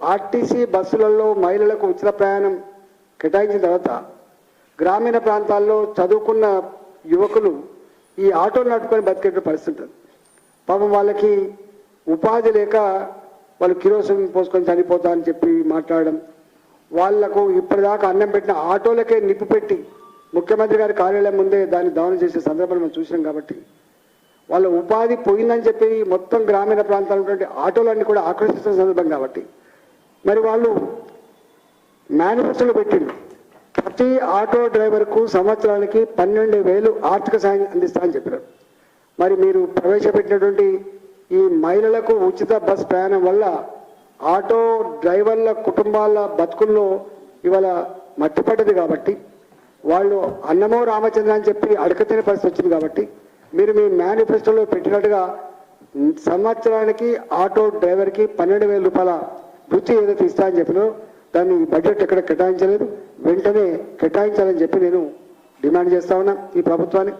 RTC బస్సులలో మహిళలకు ఉచిత ప్రయాణం కేటాయించిన తర్వాత గ్రామీణ ప్రాంతాల్లో చదువుకున్న యువకులు ఈ ఆటోలు నడుపుకొని బతికే పరిస్థితి ఉంటుంది. పాపం వాళ్ళకి ఉపాధి లేక వాళ్ళు కిరోసిన్ పోసుకొని చనిపోతా అని చెప్పి మాట్లాడడం వాళ్ళకు ఇప్పటిదాకా అన్నం పెట్టిన ఆటోలకే నిప్పు పెట్టి ముఖ్యమంత్రి గారి కార్యాలయం ముందే దాన్ని దమనం చేసే సందర్భాలు మనం చూసినాం కాబట్టి వాళ్ళ ఉపాధి పోయిందని చెప్పి మొత్తం గ్రామీణ ప్రాంతాలు ఉన్నటువంటి ఆటోలన్నీ కూడా ఆకర్షిస్తున్న సందర్భం కాబట్టి మరి వాళ్ళు మేనిఫెస్టోలు పెట్టిండు ప్రతి ఆటో డ్రైవర్కు సంవత్సరానికి పన్నెండు వేలు ఆర్థిక సాయం అందిస్తామని చెప్పారు. మరి మీరు ప్రవేశపెట్టినటువంటి ఈ మహిళలకు ఉచిత బస్ ప్రయాణం వల్ల ఆటో డ్రైవర్ల కుటుంబాల బతుకుల్లో ఇవాళ మట్టిపడ్డది కాబట్టి వాళ్ళు అన్నమో రామచంద్ర అని చెప్పి అడకతినే పరిస్థితి వచ్చింది కాబట్టి మీరు మీ మేనిఫెస్టోలో పెట్టినట్టుగా సంవత్సరానికి ఆటో డ్రైవర్కి పన్నెండు వేల రూపాయల వృత్తి ఏదైతే ఇస్తా అని చెప్పినో దాన్ని బడ్జెట్ ఎక్కడ కేటాయించలేదు. వెంటనే కేటాయించాలని చెప్పి నేను డిమాండ్ చేస్తా ఉన్నా ఈ ప్రభుత్వాన్ని.